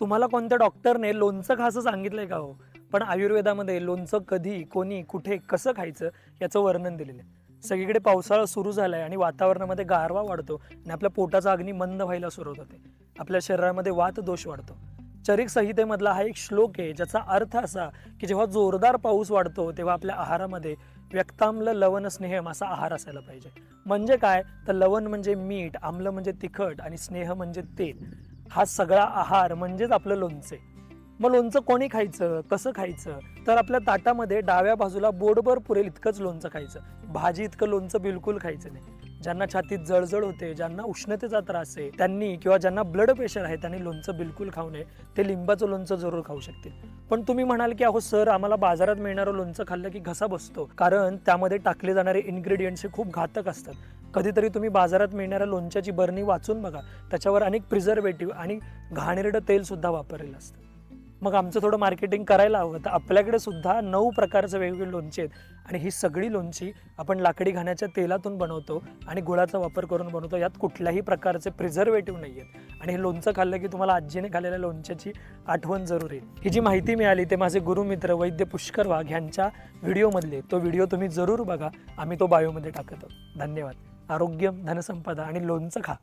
तुम्हाला कोणत्या डॉक्टरने लोणचं खास सांगितलंय का हो? पण आयुर्वेदामध्ये लोणचं कधी कोणी कुठे कसं खायचं याचं वर्णन दिलेलं आहे. सगळीकडे पावसाळा सुरू झालाय आणि वातावरणामध्ये गारवा वाढतो आणि आपल्या पोटाचा अग्नी मंद व्हायला सुरुवात होते. आपल्या शरीरामध्ये वात दोष वाढतो. चरिक संहितेमधला हा एक श्लोक आहे ज्याचा अर्थ असा की जेव्हा जोरदार पाऊस वाढतो तेव्हा आपल्या आहारामध्ये व्यक्ताम्ल लवण स्नेहम असा आहार असायला पाहिजे. म्हणजे काय? तर लवण म्हणजे मीठ आम्ल म्हणजे तिखट आणि स्नेह म्हणजे तेल. हा सगळा आहार म्हणजेच आपलं लोणचे मग लोणचं कोणी खायचं? कसं खायचं? तर आपल्या ताटामध्ये डाव्या बाजूला बोटभर पुरेल इतकंच लोणचं खायचं. भाजी इतकं लोणचं बिलकुल खायचं नाही. ज्यांना छातीत जळजळ होते ज्यांना उष्णतेचा त्रास आहे त्यांनी किंवा ज्यांना ब्लड प्रेशर आहे त्यांनी लोणचं बिलकुल खाऊ नये. ते लिंबाचं लोणचं जरूर खाऊ शकतील. पण तुम्ही म्हणाल की अहो सर आम्हाला बाजारात मिळणारं लोणचं खाल्लं की घसा बसतो. कारण त्यामध्ये टाकले जाणारे इन्ग्रेडियंट्स हे खूप घातक असतात. कधीतरी तुम्ही बाजारात मिळणाऱ्या लोणच्याची बरणी वाचून बघा. त्याच्यावर अनेक प्रिझर्वेटिव्ह आणि घाणेरडं तेलसुद्धा वापरलेलं असतं. मग आमचं थोडं मार्केटिंग करायला हवं. तर आपल्याकडे सुद्धा नऊ प्रकारचे वेगवेगळे लोणचे आहेत. आणि ही सगळी लोणची आपण लाकडी घाण्याच्या तेलातून बनवतो आणि गुळाचा वापर करून बनवतो. यात कुठल्याही प्रकारचे प्रिझर्वेटिव्ह नाही आहेत. आणि हे लोणचं खाल्लं की तुम्हाला आजीने खाल्लेल्या लोणच्याची आठवण जरूर येईल. ही जी माहिती मिळाली ते माझे गुरुमित्र वैद्य पुष्कर वाघ यांच्या व्हिडिओमधले तो व्हिडिओ तुम्ही जरूर बघा. आम्ही तो बायोमध्ये टाकत आहोत. धन्यवाद. आरोग्य धनसंपदा आणि लोणचं खा.